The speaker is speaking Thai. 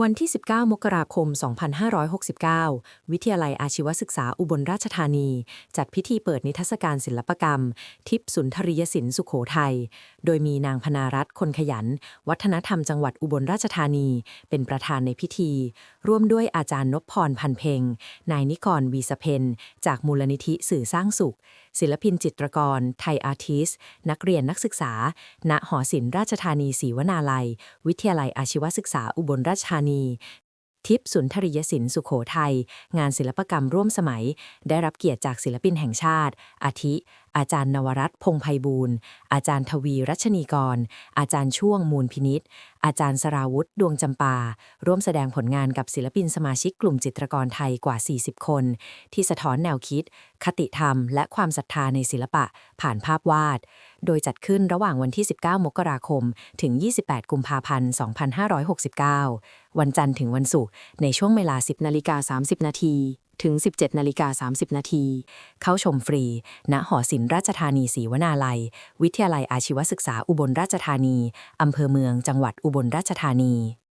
วันที่ 19 มกราคม 2569 วิทยาลัยอาชีวศึกษาอุบลราชธานี จัดพิธีเปิดนิทรรศการศิลปกรรม ทิพย์สุนทรียศิลป์สุขโขทัย โดยมีนางพนารัตน์คนขยัน วัฒนธรรมจังหวัดอุบลราชธานี เป็นประธานในพิธี ร่วมด้วยอาจารย์นพพรพันเพ็ง นายนิกรวีสเพนจากมูลนิธิสื่อสร้างสุข ศิลปินจิตรกร ไทยอาร์ติสต์นักเรียนนักศึกษา ณ หอศิลป์ราชธานีศรีวนาลัย วิทยาลัยอาชีวศึกษาอุบลราชธานี ทิพย์สุนทรียศิลป์สุขโขทัย งานศิลปกรรมร่วมสมัย ได้รับเกียรติจากศิลปินแห่งชาติ อาทิ อาจารย์นวรัตพงไพบูลย์อาจารย์ทวีรัชนีกร อาจารย์ช่วงมูลพินิษอาจารย์สราวุธดวงจำปา ร่วมแสดงผลงานกับศิลปินสมาชิกกลุ่มจิตรกรไทยกว่า 40 คน ที่สะท้อนแนวคิด คติธรรม และความศรัทธาในศิลปะ ผ่านภาพวาด โดยจัดขึ้นระหว่างวันที่ 19 มกราคม ถึง 28 กุมภาพันธ์ 2569 วันจันทร์ถึงวันศุกร์ในช่วงเวลา 10นาฬิกา30นาที ถึง 17นาฬิกา30 นาที เข้าชมฟรี ณ หอศิลป์ราชธานีศรีวนาลัย วิทยาลัยอาชีวศึกษาอุบลราชธานี อำเภอเมืองจังหวัดอุบลราชธานี